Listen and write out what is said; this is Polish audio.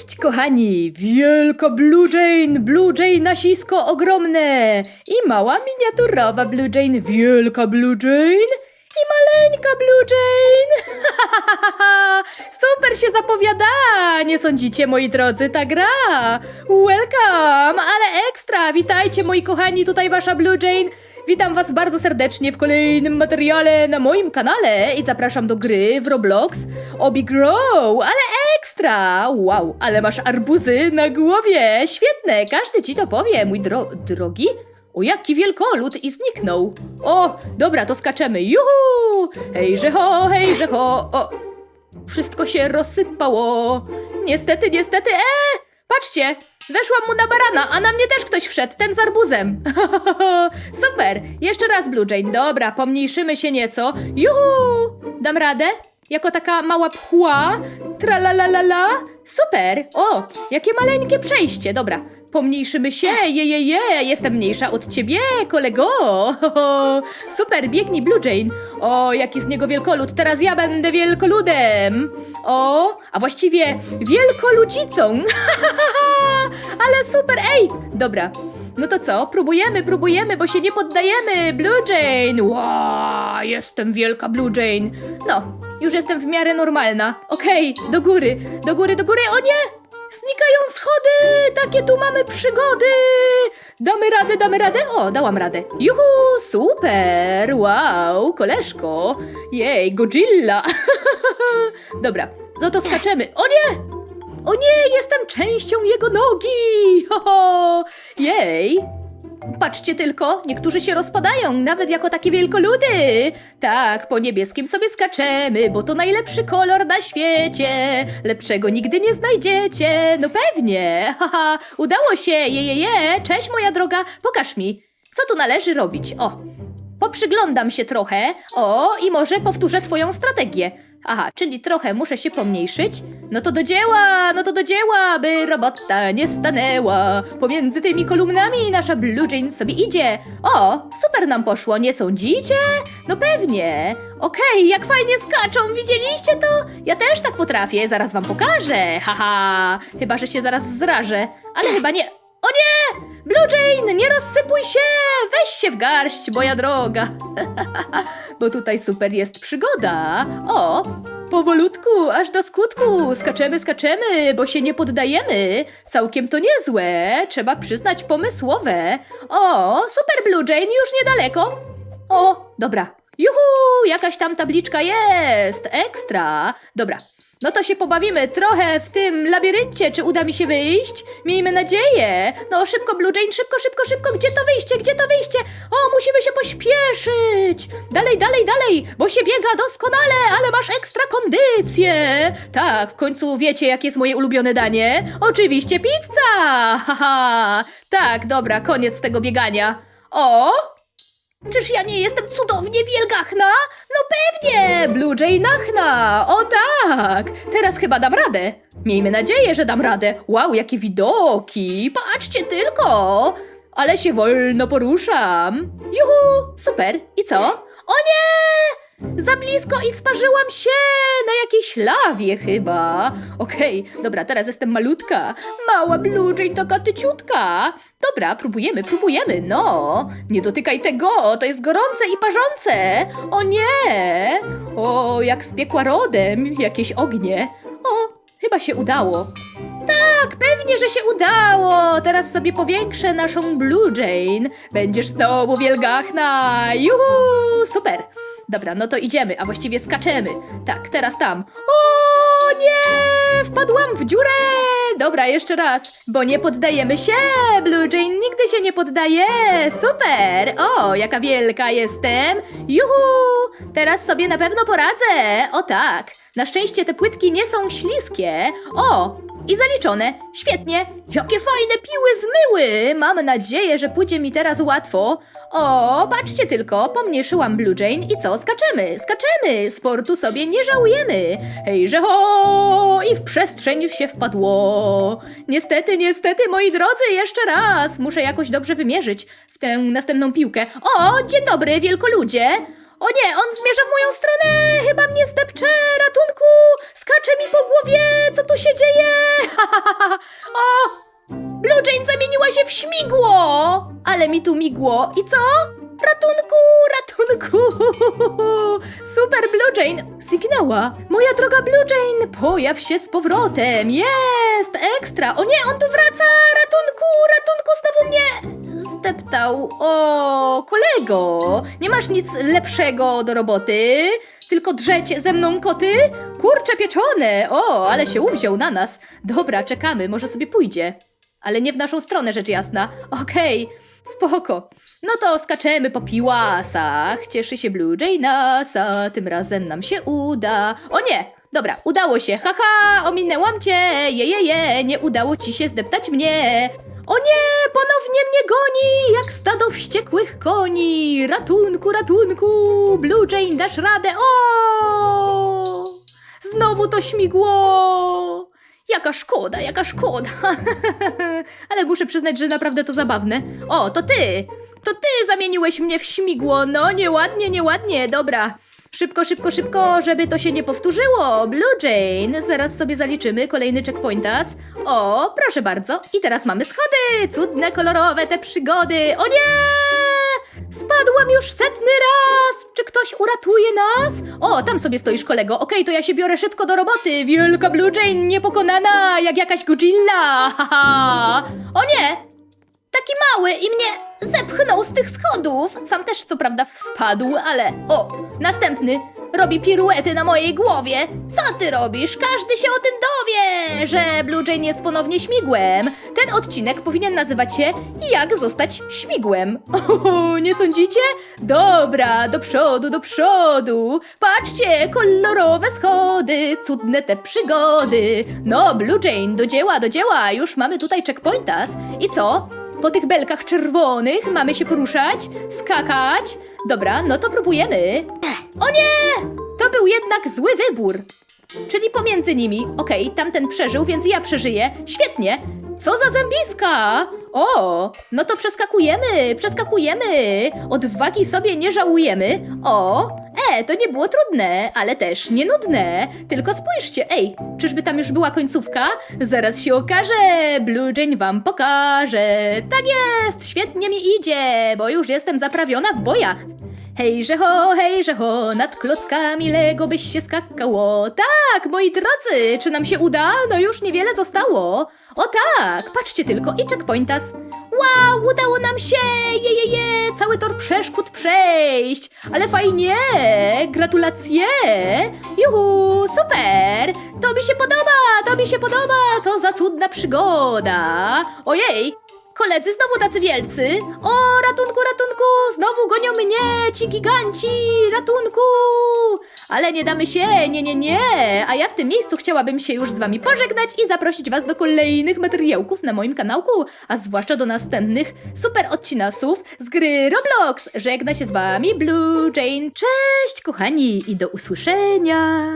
Cześć, kochani! Wielka Blue Jane, Blue Jane nasisko ogromne i mała miniaturowa Blue Jane, wielka Blue Jane i maleńka Blue Jane. Super się zapowiada! Nie sądzicie, moi drodzy, ta gra? Welcome, ale ekstra! Witajcie, moi kochani, tutaj wasza Blue Jane. Witam was bardzo serdecznie w kolejnym materiale na moim kanale i zapraszam do gry w Roblox Obi Grow, ale ekstra! Wow, ale masz arbuzy na głowie! Świetne, każdy ci to powie, mój dro drogi. O, jaki wielkolud i zniknął. O, dobra, to skaczemy. Juhu! Hejże ho, hejże ho. O, wszystko się rozsypało. Niestety, niestety, e! Patrzcie, weszłam mu na barana, a na mnie też ktoś wszedł, ten z arbuzem. Super, jeszcze raz Blue Jane. Dobra, pomniejszymy się nieco. Juhu! Dam radę? Jako taka mała pchła? Tralalalala? Super! O, jakie maleńkie przejście. Dobra, pomniejszymy się. Je, je, je. Jestem mniejsza od ciebie, kolego. Super, biegnij Blue Jane. O, jaki z niego wielkolud. Teraz ja będę wielkoludem. O, a właściwie wielkoludzicą. Ale super, ej! Dobra, no to co? Próbujemy, próbujemy, bo się nie poddajemy. Blue Jane! Wow, jestem wielka Blue Jane. No, już jestem w miarę normalna. Okej, do góry, do góry, do góry. O nie! Znikają schody! Takie tu mamy przygody! Damy radę, damy radę? O, dałam radę. Juhu, super! Wow, koleżko! Jej, Godzilla! Dobra, no to skaczemy. O nie! O nie, jestem częścią jego nogi! Ho, ho. Jej! Patrzcie tylko, niektórzy się rozpadają, nawet jako takie wielkoludy. Tak, po niebieskim sobie skaczemy, bo to najlepszy kolor na świecie. Lepszego nigdy nie znajdziecie. No pewnie. Haha, udało się. Je, je, je. Cześć, moja droga. Pokaż mi, co tu należy robić. O, poprzyglądam się trochę. O, i może powtórzę twoją strategię. Aha, czyli trochę muszę się pomniejszyć. No to do dzieła, no to do dzieła, by robota nie stanęła. Pomiędzy tymi kolumnami nasza Blue Jane sobie idzie. O, super nam poszło, nie sądzicie? No pewnie. Okej, jak fajnie skaczą, widzieliście to? Ja też tak potrafię, zaraz wam pokażę. Haha, chyba, że się zaraz zrażę. Ale chyba nie. O nie! Blue Jane, nie rozsypuj się! Weź się w garść, moja droga. Bo tutaj super jest przygoda. O, powolutku, aż do skutku. Skaczemy, skaczemy, bo się nie poddajemy. Całkiem to niezłe, trzeba przyznać pomysłowe. O, super Blue Jane, już niedaleko. O, dobra. Juhu, jakaś tam tabliczka jest. Ekstra. Dobra. No to się pobawimy trochę w tym labiryncie. Czy uda mi się wyjść? Miejmy nadzieję. No szybko, Blue Jane, szybko, szybko, szybko. Gdzie to wyjście? Gdzie to wyjście? O, musimy się pośpieszyć. Dalej, dalej, dalej, bo się biega doskonale, ale masz ekstra kondycję. Tak, w końcu wiecie, jakie jest moje ulubione danie? Oczywiście pizza. Haha. Tak, dobra, koniec tego biegania. O, Czyż ja nie jestem cudownie wielgachna? No pewnie! Blue Jay nachna! O tak! Teraz chyba dam radę. Miejmy nadzieję, że dam radę. Wow, jakie widoki! Patrzcie tylko! Ale się wolno poruszam. Juhu! Super! I co? O nie! Za blisko i sparzyłam się! Na jakiejś lawie chyba. Okej, dobra, teraz jestem malutka. Mała Jay, taka tyciutka. Dobra, próbujemy, próbujemy, no. Nie dotykaj tego, to jest gorące i parzące. O nie! O, jak z piekła rodem, jakieś ognie. O, chyba się udało. Tak, pewnie, że się udało. Teraz sobie powiększę naszą Blue Jane. Będziesz znowu wielgachna. Juhu, super. Dobra, no to idziemy, a właściwie skaczemy. Tak, teraz tam. O nie! Wpadłam w dziurę! Dobra, jeszcze raz, bo nie poddajemy się! Blue Jane nigdy się nie poddaje! Super! O, jaka wielka jestem! Juhu! Teraz sobie na pewno poradzę! O tak! Na szczęście te płytki nie są śliskie. O! I zaliczone. Świetnie. Jakie fajne piły zmyły. Mam nadzieję, że pójdzie mi teraz łatwo. O, patrzcie tylko, pomniejszyłam Blue Jane i co? Skaczemy, skaczemy. Sportu sobie nie żałujemy. Hejże ho! I w przestrzeń się wpadło. Niestety, niestety, moi drodzy, jeszcze raz. Muszę jakoś dobrze wymierzyć w tę następną piłkę. O, dzień dobry, wielkoludzie. O nie, on zmierza w moją stronę! Chyba mnie zdepcze! Ratunku! Skacze mi po głowie! Co tu się dzieje? o! Blue Jane zamieniła się w śmigło! Ale mi tu migło. I co? Ratunku! Ratunku! Super Blue Jane! Zniknęła! Moja droga Blue Jane! Pojaw się z powrotem! Jest! Ekstra! O nie, on tu wraca! O, kolego! Nie masz nic lepszego do roboty? Tylko drzecie ze mną koty? Kurcze pieczone! O, ale się uwziął na nas. Dobra, czekamy, może sobie pójdzie. Ale nie w naszą stronę, rzecz jasna. Okej, spoko. No to skaczemy po piłasach. Cieszy się Blue Jaynasa, tym razem nam się uda. O nie! Dobra, udało się. Haha, ominęłam cię. Je, je, je, nie udało ci się zdeptać mnie. O nie, ponownie koni. Ratunku, ratunku, Blue Jane, dasz radę. O! Znowu to śmigło. Jaka szkoda, jaka szkoda. Ale muszę przyznać, że naprawdę to zabawne. O, to ty! To ty zamieniłeś mnie w śmigło. No, nieładnie, nieładnie, dobra. Szybko, szybko, szybko, żeby to się nie powtórzyło. Blue Jane, zaraz sobie zaliczymy kolejny checkpointas. O, proszę bardzo. I teraz mamy schody. Cudne, kolorowe te przygody. O nie! Spadłam już setny raz! Czy ktoś uratuje nas? O, tam sobie stoisz, kolego. Okej, to ja się biorę szybko do roboty. Wielka Blue Jane niepokonana, jak jakaś Godzilla. Haha. O nie! Taki mały i mnie zepchnął z tych schodów. Sam też co prawda spadł, ale o, następny robi piruety na mojej głowie. Co ty robisz? Każdy się o tym dowie, że Blue Jane jest ponownie śmigłem. Ten odcinek powinien nazywać się Jak zostać śmigłem. O, nie sądzicie? Dobra, do przodu, do przodu. Patrzcie, kolorowe schody, cudne te przygody. No, Blue Jane, do dzieła, do dzieła. Już mamy tutaj checkpointas. I co? Po tych belkach czerwonych mamy się poruszać, skakać. Dobra, no to próbujemy. O nie! To był jednak zły wybór. Czyli pomiędzy nimi. Okej, tamten przeżył, więc ja przeżyję. Świetnie. Co za zębiska! O, no to przeskakujemy, przeskakujemy. Odwagi sobie nie żałujemy. O, e, to nie było trudne, ale też nie nudne. Tylko spójrzcie, ej, czyżby tam już była końcówka? Zaraz się okaże, Blue Jane wam pokaże. Tak jest, świetnie mi idzie, bo już jestem zaprawiona w bojach. Hejże ho, hejże ho, nad klockami Lego byś się skakało. Tak, moi drodzy, czy nam się uda? No już niewiele zostało. O tak, patrzcie tylko i checkpointas. Wow, udało nam się! Je, je, je, cały tor przeszkód przejść. Ale fajnie, gratulacje. Juhu, super. To mi się podoba, to mi się podoba. Co za cudna przygoda. Ojej, Koledzy znowu tacy wielcy. O, ratunku, ratunku! Znowu gonią mnie ci giganci! Ratunku! Ale nie damy się, nie, nie, nie! A ja w tym miejscu chciałabym się już z wami pożegnać i zaprosić was do kolejnych materiałków na moim kanałku, a zwłaszcza do następnych super odcinasów z gry Roblox. Żegna się z wami Blue Jane. Cześć, kochani, i do usłyszenia!